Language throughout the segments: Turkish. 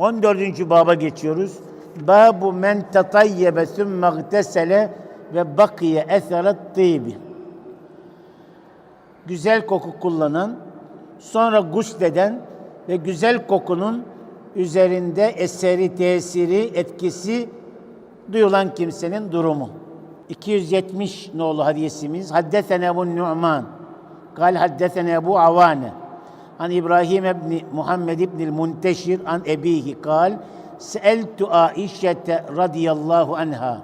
14. baba geçiyoruz. Babu men tatayyebe sümme gtesele ve bakiye eseret tîbi. Güzel koku kullanan, sonra gusleden ve güzel kokunun üzerinde eseri, tesiri, etkisi duyulan kimsenin durumu. 270 nolu hadisimiz. Haddesene Ebu Nu'man. Kal haddesene Ebu Avane. An İbrahim ibn Muhammed ibn Munteşir an ebihi kal Seeltu Aişete radıyallahu anha.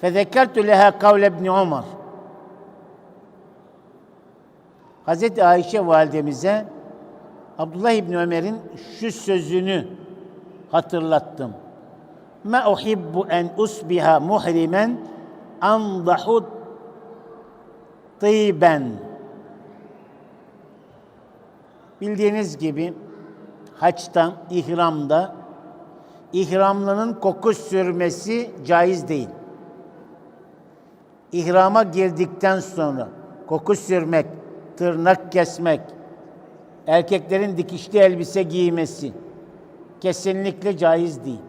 Fezekertu leha kavle ibn Umar. Hazreti Ayşe validemize Abdullah İbni Ömer'in şu sözünü hatırlattım. Ma uhibbu en usbiha muhrimen andahu tıyben. Bildiğiniz gibi haçtan, ihramda ihramlının koku sürmesi caiz değil. İhrama girdikten sonra koku sürmek, tırnak kesmek, erkeklerin dikişli elbise giymesi kesinlikle caiz değil.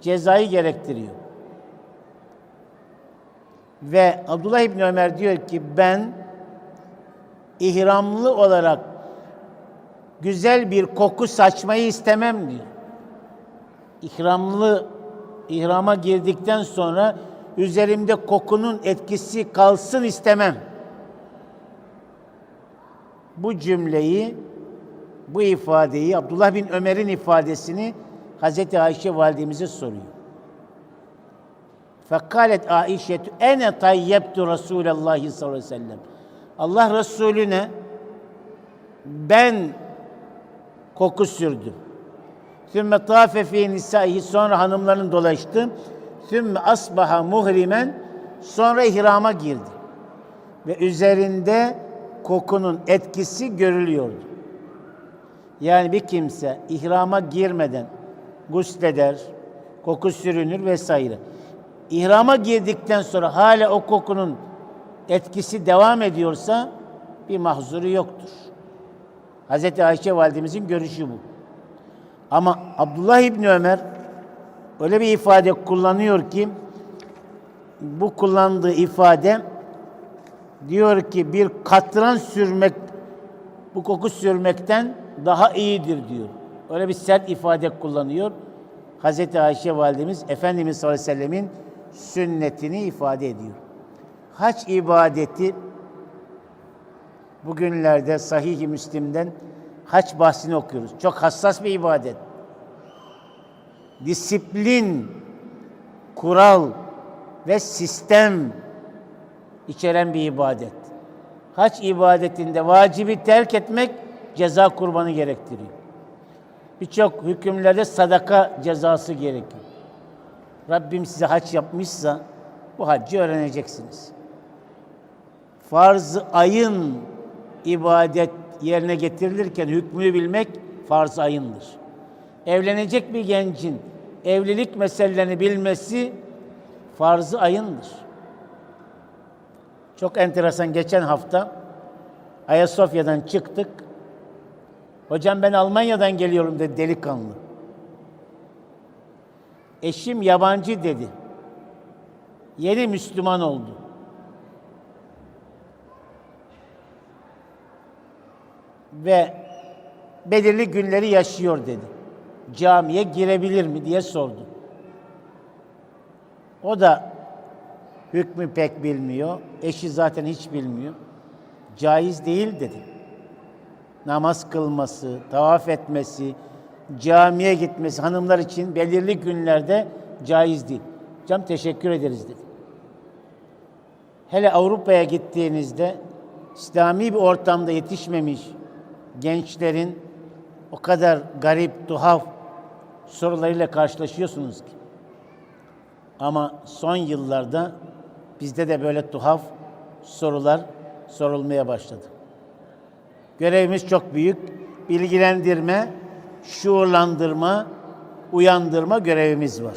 Cezayı gerektiriyor. Ve Abdullah İbni Ömer diyor ki ben ihramlı olarak güzel bir koku saçmayı istemem diyor. İhramlı ihrama girdikten sonra üzerimde kokunun etkisi kalsın istemem. Bu cümleyi, bu ifadeyi, Abdullah bin Ömer'in ifadesini Hazreti Ayşe validemize soruyor. Fekalet Aişe ene tayyebtu Resulallah sallallahu aleyhi ve sellem. Allah Resulüne ben koku sürdüm. Sümme tafe fi nisaihi sonra hanımların dolaştı. Sümme asbaha muhrimen sonra ihrama girdi. Ve üzerinde kokunun etkisi görülüyordu. Yani bir kimse ihrama girmeden gusleder, koku sürünür vesaire. İhrama girdikten sonra hala o kokunun etkisi devam ediyorsa bir mahzuru yoktur. Hz. Ayşe validemizin görüşü bu. Ama Abdullah İbni Ömer öyle bir ifade kullanıyor ki bu kullandığı ifade diyor ki bir katran sürmek bu koku sürmekten daha iyidir diyor. Öyle bir sert ifade kullanıyor. Hazreti Ayşe validemiz Efendimiz sallallahu aleyhi ve sellemin sünnetini ifade ediyor. Hac ibadeti bugünlerde Sahih-i Müslim'den hac bahsini okuyoruz. Çok hassas bir ibadet. Disiplin, kural ve sistem içeren bir ibadet. Hac ibadetinde vacibi terk etmek ceza kurbanı gerektiriyor. Birçok hükümlerde sadaka cezası gerekiyor. Rabbim size hac yapmışsa bu haccı öğreneceksiniz. Farz ayın ibadet yerine getirilirken hükmünü bilmek farz ayındır. Evlenecek bir gencin evlilik meselelerini bilmesi farz ayındır. Çok enteresan geçen hafta Ayasofya'dan çıktık. Hocam ben Almanya'dan geliyorum dedi delikanlı. Eşim yabancı dedi. Yeni Müslüman oldu. Ve belirli günleri yaşıyor dedi. Camiye girebilir mi diye sordu. O da hükmü pek bilmiyor. Eşi zaten hiç bilmiyor. Caiz değil dedi. Namaz kılması, tavaf etmesi, camiye gitmesi hanımlar için belirli günlerde caiz değil. Cam teşekkür ederiz dedi. Hele Avrupa'ya gittiğinizde İslami bir ortamda yetişmemiş gençlerin o kadar garip, tuhaf sorularıyla karşılaşıyorsunuz ki. Ama son yıllarda bizde de böyle tuhaf sorular sorulmaya başladı. Görevimiz çok büyük. Bilgilendirme, şuurlandırma, uyandırma görevimiz var.